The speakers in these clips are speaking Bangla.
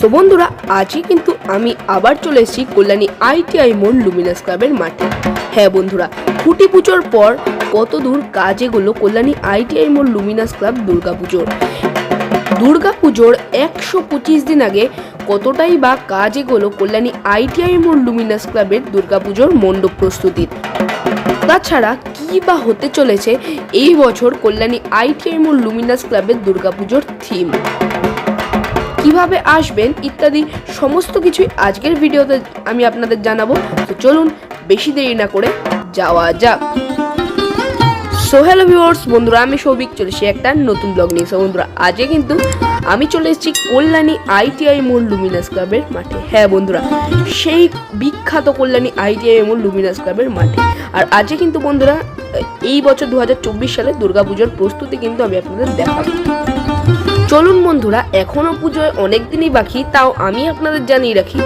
তো বন্ধুরা, আজই কিন্তু আমি আবার চলে এসেছি কল্যাণী আইটিআই মোড় লুমিনাস ক্লাবের মাঠে। হ্যাঁ বন্ধুরা, খুঁটি পুজোর পর কত দূর কাজ এগুলো কল্যাণী আইটিআই মোড় লুমিনাস ক্লাব দুর্গাপুজোর দুর্গাপুজোর একশো পঁচিশ দিন আগে কতটাই বা কাজ এগোলো কল্যাণী আইটিআই মোড় লুমিনাস ক্লাবের দুর্গাপুজোর মণ্ডপ প্রস্তুতির। তাছাড়া কী বা হতে চলেছে এই বছর কল্যাণী আইটিআই মোড় লুমিনাস ক্লাবের দুর্গাপুজোর থিম? কীভাবে আসবেন ইত্যাদি সমস্ত কিছুই আজকের ভিডিওতে আমি আপনাদের জানাব। তো চলুন বেশি দেরি না করে যাওয়া যাক। সো হ্যালো ভিউয়ার্স বন্ধুরা আমি সৌভিক চলে এসেছি একটা নতুন ব্লগ নিয়ে। So, বন্ধুরা আজকে কিন্তু আমি চলে এসেছি কল্যাণী আইটিআই মোড় লুমিনাস ক্লাবের মাঠে। হ্যাঁ বন্ধুরা সেই বিখ্যাত কল্যাণী আইটিআই মোড় লুমিনাস ক্লাবের মাঠে। আর আজকে কিন্তু বন্ধুরা এই বছর দু হাজার চব্বিশ সালে দুর্গাপুজোর প্রস্তুতি কিন্তু আমি আপনাদের দেখাবো। চলুন বন্ধুরা, এখনও পুজোয় অনেক দিনই বাকি, তাও আমি আপনাদের জানিয়ে রাখি,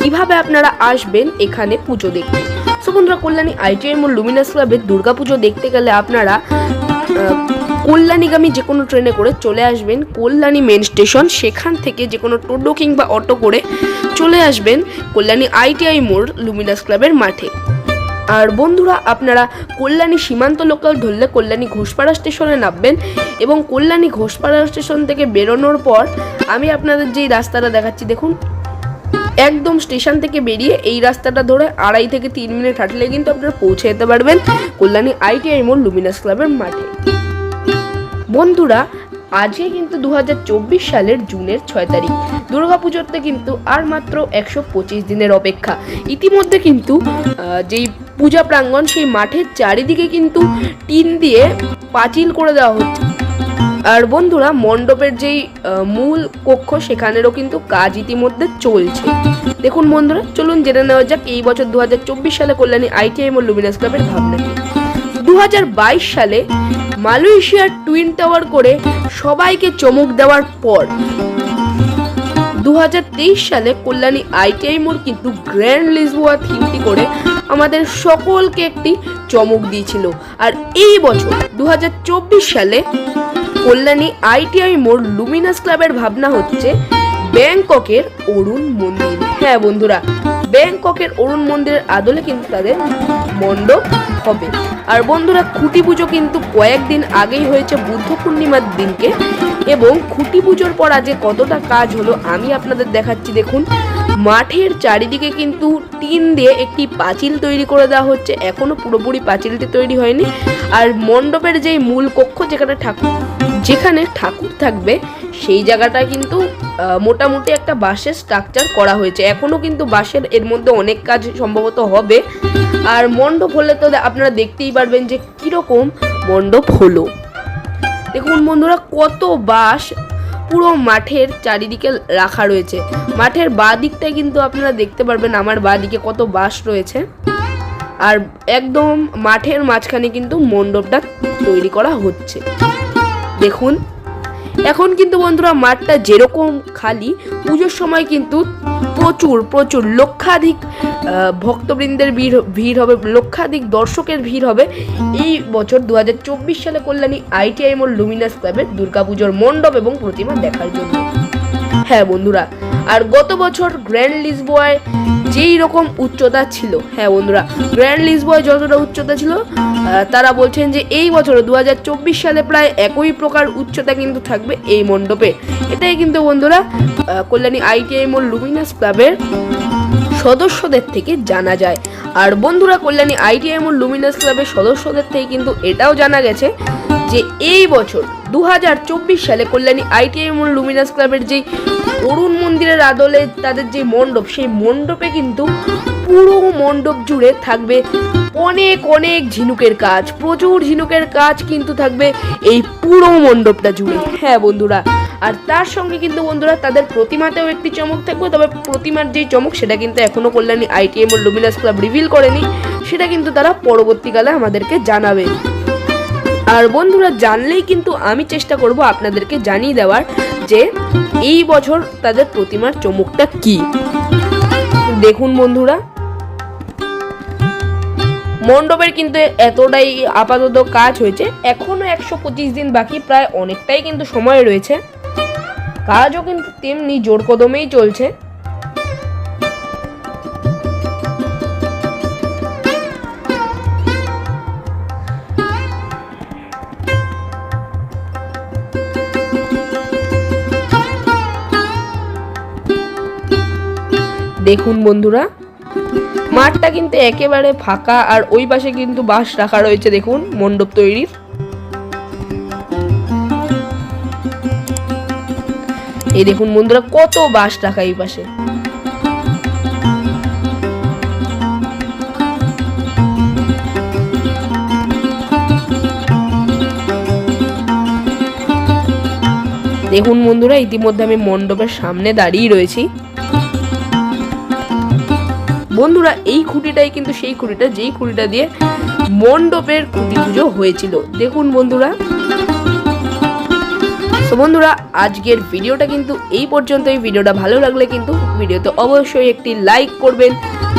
কীভাবে আপনারা আসবেন এখানে পুজো দেখতে। সো বন্ধুরা, কল্যাণী আইটিআই মোড় লুমিনাস ক্লাবের দুর্গাপুজো দেখতে গেলে আপনারা কল্যাণীগামী যে কোনো ট্রেনে করে চলে আসবেন, কল্যাণী মেন স্টেশন, সেখান থেকে যে কোনো টোটো কিংবা অটো করে চলে আসবেন কল্যাণী আইটিআই মোড় লুমিনাস ক্লাবের মাঠে। আর বন্ধুরা, আপনারা কল্যাণী সীমান্ত লোকাল ধরলে কল্যাণী ঘোষপাড়া স্টেশনে নামবেন এবং কল্যাণী ঘোষপাড়া স্টেশন থেকে বেরোনোর পর আমি আপনাদের যেই রাস্তাটা দেখাচ্ছি, দেখুন। একদম স্টেশন থেকে বেরিয়ে এই রাস্তাটা ধরে আড়াই থেকে তিন মিনিট হাঁটলে কিন্তু আপনারা পৌঁছে যেতে পারবেন কল্যাণী আইটিআই মোড় লুমিনাস ক্লাবের মাঠে। বন্ধুরা আজকে কিন্তু দুহাজার চব্বিশ সালের জুনের ছয় তারিখ। দুর্গাপুজোতে কিন্তু আর মাত্র একশো পঁচিশ দিনের অপেক্ষা। ইতিমধ্যে কিন্তু যেই পূজা প্রাঙ্গণ সেই মাঠের চারিদিকে কিন্তু টিন দিয়ে পাঁচিল করে দেওয়া হচ্ছে। আর বন্ধুরা, মণ্ডপের যেই মূল কক্ষ সেখানেরও কিন্তু কাজ ইতিমধ্যে চলছে। দেখুন বন্ধুরা, চলুন জেনে নেওয়া যাক এই বছর দু হাজার চব্বিশ সালে কল্যাণী আইটিআই ও লুমিনাস ক্লাবের ভাবনা কি? সালে মালয়েশিয়ার টুইন টাওয়ার করে সবাইকে চমক দেওয়ার পর দু হাজার তেইশ সালে কল্যাণী আইটিআই মোড় কিন্তু গ্র্যান্ড লিসবোয়া থিমটি করে আমাদের সকলকে একটি চমক দিয়েছিল। আর এই বছর দু হাজার চব্বিশ সালে কল্যাণী আইটিআই মোড় লুমিনাস ক্লাবের ভাবনা হচ্ছে ব্যাংককের অরুণ মন্দির। হ্যাঁ বন্ধুরা, ব্যাংককের অরুণ মন্দিরের আদলে কিন্তু তাদের মণ্ডপ হবে। আর বন্ধুরা খুঁটি পুজো কিন্তু কয়েকদিন আগেই হয়েছে বুদ্ধ পূর্ণিমার দিনকে। এবং খুঁটি পুজোর পর আজকে কতটা কাজ হলো আমি আপনাদের দেখাচ্ছি। দেখুন, মাঠের চারিদিকে কিন্তু টিন দিয়ে একটি পাঁচিল তৈরি করে দেওয়া হচ্ছে। এখনও পুরোপুরি পাঁচিলটি তৈরি হয়নি। আর মণ্ডপের যেই মূল কক্ষ যেখানে ঠাকুর যেখানে ঠাকুর থাকবে সেই জায়গাটা কিন্তু মোটামুটি একটা বাঁশের স্ট্রাকচার করা হয়েছে। এখনও কিন্তু বাঁশের এর মধ্যে অনেক কাজ সম্ভবত হবে। আর মণ্ডপ হলে তো আপনারা দেখতেই পারবেন যে কীরকম মণ্ডপ হলো। দেখুন বন্ধুরা, কত বাঁশ পুরো মাঠের চারিদিকে রাখা রয়েছে। মাঠের বাঁ দিকটায় কিন্তু আপনারা দেখতে পারবেন আমার বাঁ দিকে কত বাঁশ রয়েছে। আর একদম মাঠের মাঝখানে কিন্তু মণ্ডপটা তৈরি করা হচ্ছে। দেখুন এখন কিন্তু বন্ধুরা মাঠটা যেরকম খালি, পুজোর সময় কিন্তু প্রচুর প্রচুর লক্ষাধিক ভক্তবৃন্দের ভিড় ভিড় হবে, লক্ষাধিক দর্শকের ভিড় হবে। এই বছর দু হাজার চব্বিশ সালে কল্যাণী আইটিআই মোড় লুমিনাস ক্লাবের দুর্গাপুজোর মণ্ডপ এবং প্রতিমা দেখার জন্য। হ্যাঁ বন্ধুরা, আর গত বছর গ্র্যান্ড লিসবয় যেই রকম উচ্চতা ছিল হ্যাঁ বন্ধুরা গ্র্যান্ড লিসবয় যতটা উচ্চতা ছিল তারা বলছেন যে এই বছর দু হাজার চব্বিশ সালে প্রায় একই প্রকার উচ্চতা কিন্তু থাকবে এই মণ্ডপে। এটাই কিন্তু বন্ধুরা কল্যাণী আইটিআই মোড় লুমিনাস ক্লাবের সদস্যদের থেকে জানা যায়। আর বন্ধুরা, কল্যাণী আইটিআই মোড় লুমিনাস ক্লাবের সদস্যদের থেকে কিন্তু এটাও জানা গেছে যে এই বছর দু হাজার চব্বিশ সালে কল্যাণী আইটিআই মোড় লুমিনাস ক্লাবের যেই অরুণ মন্দিরের আদলে তাদের যে মণ্ডপ, সেই মণ্ডপে কিন্তু পুরো মণ্ডপ জুড়ে থাকবে অনেক অনেক ঝিনুকের কাজ, প্রচুর ঝিনুকের কাজ কিন্তু থাকবে এই পুরো মণ্ডপটা জুড়ে। হ্যাঁ বন্ধুরা, আর তার সঙ্গে কিন্তু বন্ধুরা তাদের প্রতিমাতেও একটি চমক থাকবে, তবে প্রতিমার যে চমক সেটা কিন্তু এখনও কল্যাণী আইটিএম ও লুমিনাস ক্লাব রিভিল করেনি, সেটা কিন্তু তারা পরবর্তীকালে আমাদেরকে জানাবে। আর বন্ধুরা, জানলেই কিন্তু আমি চেষ্টা করব আপনাদেরকে জানিয়ে দেওয়ার যে এই বছর তাদের প্রতিমার চমকটা কি। দেখুন বন্ধুরা, মণ্ডপের কিন্তু এতটাই আপাতত কাজ হয়েছে। এখনও একশো পঁচিশ দিন বাকি, প্রায় অনেকটাই কিন্তু সময় রয়েছে। কাজও কিন্তু তেমনি জোর কদমেই চলছে। দেখুন বন্ধুরা। মাঠটা কিন্তু একেবারে ফাঁকা আর ওই পাশে কিন্তু বাঁশ রাখা রয়েছে, দেখুন, মণ্ডপ তৈরির। এই দেখুন বন্ধুরা, কত বাঁশ রাখা এই পাশে। দেখুন বন্ধুরা, ইতিমধ্যে আমি মণ্ডপের সামনে দাঁড়িয়ে রয়েছি। বন্ধুরা, এই খুঁটিটাই কিন্তু সেই খুঁটিটা, যেই খুঁটিটা দিয়ে মণ্ডপের খুঁটি পুজো হয়েছিল। দেখুন বন্ধুরা। তো বন্ধুরা, আজকের ভিডিওটা কিন্তু এই পর্যন্ত এই ভিডিওটা ভালো লাগলে কিন্তু ভিডিওতে অবশ্যই একটি লাইক করবেন।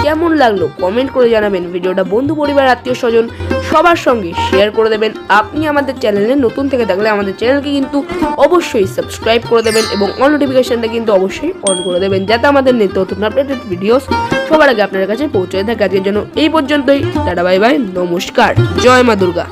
কেমন লাগল কমেন্ট করে জানাবেন। ভিডিওটা বন্ধু, পরিবার, আত্মীয়, স্বজন সবার সঙ্গে শেয়ার করে দেবেন। আপনি আমাদের চ্যানেলে নতুন থেকে থাকলে আমাদের চ্যানেলকে কিন্তু অবশ্যই সাবস্ক্রাইব করে দেবেন এবং অল নোটিফিকেশনটা কিন্তু অবশ্যই অন করে দেবেন, যাতে আমাদের নিত্য নতুন আপডেটেড ভিডিওস সবার আগে আপনার কাছে পৌঁছে থাকে আজকের জন্য এই পর্যন্তই। টাটা বাই বাই নমস্কার। জয় মা দুর্গা।